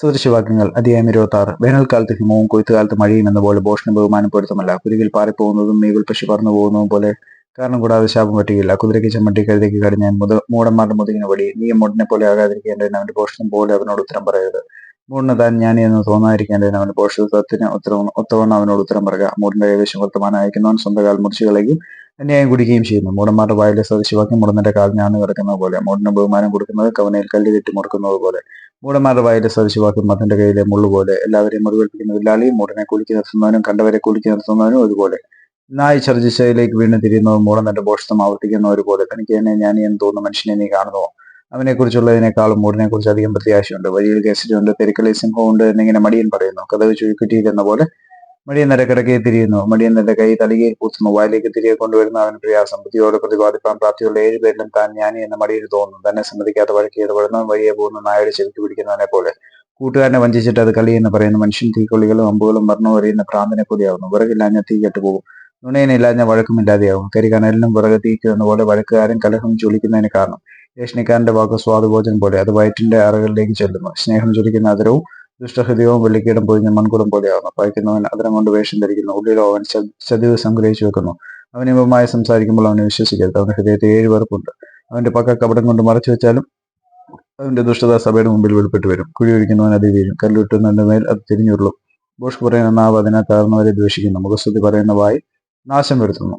സദൃശവാക്യങ്ങൾ അധ്യായം ഇരുപത്തി ആറ് വേനൽക്കാലത്ത് ഹിമവും കൊയ്ത്തുകാലത്ത് മഴയും എന്ന പോലെ ഭോഷണം ബഹുമാനപ്പെടുത്തുമല്ല കുരുകിൽ പാറിപ്പോകുന്നതും മീവിൽ പശു പറന്നു പോകുന്നതും പോലെ കാരണം കൂടാതെ ശാപം പറ്റുകയില്ല കുതിരയ്ക്ക് ചമ്മട്ടി കഴുതയ്ക്ക് കടിഞ്ഞാൻ മുത മൂടന്മാരുടെ മുതുകിന് വടി നീ മൂടനെ പോലെ ആകാതിരിക്കേണ്ടതിന് അവന്റെ ഭോഷണം പോലെ അവനോട് ഉത്തരം പറയരുത്. മൂടിന് താൻ ജ്ഞാനി എന്ന് തോന്നാതിരിക്കേണ്ടതിന് അവന്റെ പോഷകത്തിന് ഉത്തരവ് ഒത്തവണ്ണം അവനോട് ഉത്തരം പറയുക മൂടിന്റെ കൈവശം വർത്തമാനം അയക്കുന്നവൻ സ്വന്തം കാൽ മുറിച്ചു കളയും അന്യായം കുടിക്കുകയും ചെയ്യുന്നു. മൂടന്മാരുടെ വായിലെ സദൃശവാക്യം മുടന്നിന്റെ കാൽ ഞാൻ കിടക്കുന്നത് പോലെ. മൂടിന് ബഹുമാനം കൊടുക്കുന്നത് കവനയിൽ കല്ല് കെട്ടി മുറുക്കുന്നത് പോലെ മൂടന്മാരുടെ വായിലെ സദൃശവാക്യം മതന്റെ കയ്യിലെ മുള്ളു പോലെ എല്ലാവരെയും മുറിവേൽപ്പിക്കുന്ന വില്ലാളിയും മൂടനെ കുലുക്കി നിർത്തുന്നവനും കണ്ടവരെ കുലുക്കി നിർത്തുന്നവനും ഒരുപോലെ. നായി ഛർജിച്ചയിലേക്ക് വീണ് തിരിയുന്നതും മൂടൻ തന്റെ പോഷണം ആവർത്തിക്കുന്നവർ പോലെ തനിക്ക് തന്നെ ഞാൻ എന്ന് തോന്നുന്ന മനുഷ്യനെ നീ കാണുന്നു. അവനെ കുറിച്ചുള്ളതിനേക്കാളും മൂടിനെ കുറിച്ച് അധികം പ്രത്യാശയുണ്ട്. വഴിയിൽ കേസരിയുണ്ട് തെരുക്കളിൽ സിംഹമുണ്ട് എന്നിങ്ങനെ മടിയൻ പറയുന്നു. കഥവ് എന്ന പോലെ മടിയൻ നിരക്കിടക്കെ തിരിയുന്നു. മടിയൻ തന്റെ കൈ തലികയിൽ പൂത്തുന്നു. വായിലേക്ക് തിരികെ കൊണ്ടുവരുന്ന അവൻ പ്രയാസം ബുദ്ധിയോട് പ്രതിപാദിപ്പാൻ പ്രാപ്തിയുള്ള ഏഴുപേരിലും താൻ ജ്ഞാനി എന്ന മടിയിൽ തോന്നുന്നു. തന്നെ സമ്മതിക്കാത്ത വഴക്ക് ഇടപെടുന്ന വഴിയെ പോകുന്ന നായയുടെ ചെവിക്ക് പിടിക്കുന്നവനെ പോലെ. കൂട്ടുകാരനെ വഞ്ചിച്ചിട്ട് അത് കളി എന്ന് പറയുന്ന മനുഷ്യൻ തീക്കൊള്ളികളും അമ്പുകളും വർണവും എറിയുന്ന പ്രാന്തനെ കൂടിയാവുന്നു വിറകില്ലാഞ്ഞ തീ കെട്ടുപോകും. നുണയനില്ലാഞ്ഞ വഴക്കുമില്ലാതെയാവും. കരികനലിനും വിറക് തീക്ക് എന്ന പോലെ വഴക്കുകാരൻ കലഹം ചൊലിക്കുന്നതിന് കാരണം രേഷ്ണിക്കാരന്റെ വാക്ക് സ്വാദുഭോജനം പോലെ. അത് വയറ്റിന്റെ അറകളിലേക്ക് ചെല്ലുന്നു. സ്നേഹം ചൊലിക്കുന്ന അതിരവും ദുഷ്ടഹൃദയവും വെള്ളിക്കീടും പൊഴിഞ്ഞ മൺകുടം പോലെയാകുന്നു പയക്കുന്നവൻ അതിനം കൊണ്ട് വേഷം ധരിക്കുന്നു. ഉള്ളിലോ അവൻ ചതിവ് സംഗ്രഹിച്ചു വെക്കുന്നു. അവനിമമായി സംസാരിക്കുമ്പോൾ അവനെ വിശ്വസിക്കരുത്. അവന്റെ ഹൃദയത്തിൽ ഏഴ് വെറുപ്പുണ്ട്. അവന്റെ പക്ക കപടം കൊണ്ട് മറച്ചു വെച്ചാലും അവന്റെ ദുഷ്ടത സഭയുടെ മുമ്പിൽ വെളിപ്പെട്ട് വരും. കുഴി ഒഴിക്കുന്നവൻ അത് വീഴും. കല്ലുട്ടുന്നതിന്റെ മേൽ അത് തിരിഞ്ഞുരുളും. ബോഷ് പറയുന്ന നാവ് അതിനെ താഴ്ന്നവരെ ദ്വേഷിക്കുന്നു. മുഖസ്തുതി പറയുന്ന വായി നാശം വരുത്തുന്നു.